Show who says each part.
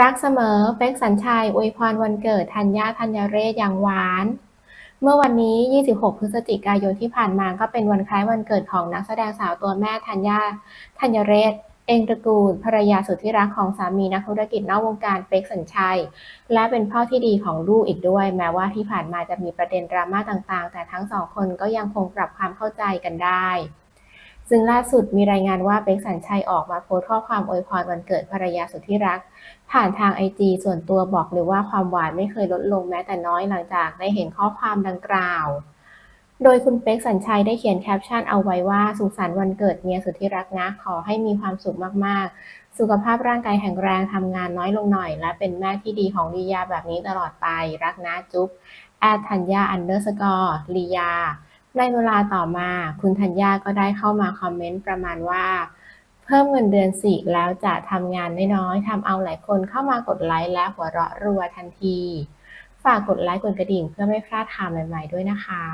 Speaker 1: รักเสมอเป๊กสัญชัยอวยพรวันเกิดธัญญาธัญเรศอย่างหวาน เมื่อวันนี้ 26 พฤศจิกายนที่ผ่านมาก็เป็นวันคล้ายวันเกิดของนักแสดงสาวตัวแม่ธัญญาธัญเรศ เองตระกูลภรรยาสุดที่รักของสามีนักธุรกิจนอกวงการเป๊กสัญชัย และเป็นพ่อที่ดีของลูกอีกด้วย แม้ว่าที่ผ่านมาจะมีประเด็นดราม่าต่างๆ แต่ทั้งสองคนก็ยังคงปรับความเข้าใจกันได้ ซึ่งล่าสุดมีรายงานว่าเป๊กสัญชัยออกมาโพสข้อความอวยพรวันเกิดภรรยาสุดที่รัก ผ่านทางไอจีส่วนตัวบอกเลยว่าความหวานไม่เคยลดลงแม้แต่น้อยหลังจากได้เห็นข้อความดังกล่าว โดยคุณเป๊กสัญชัยได้เขียนแคปชั่นเอาไว้ว่าสุขสันต์วันเกิดเมียสุดที่รักนะขอให้มีความสุขมากๆ สุขภาพร่างกายแข็งแรงทำงานน้อยลงหน่อย และเป็นแม่ที่ดีของลียาแบบนี้ตลอดไปรักนะจุ๊บแอดธัญญาอันเดอร์สกอร์ลียา ในเวลาต่อมาคุณธัญญาก็ได้เข้ามาคอมเมนต์ประมาณว่า เพิ่มเงินเดือนสิแล้วจะทำงานน้อยๆทำเอาหลายคนเข้ามากดไลค์และหัวเราะรัวทันที ฝากกดไลค์กดกระดิ่งเพื่อไม่พลาดข่าวใหม่ๆด้วยนะคะ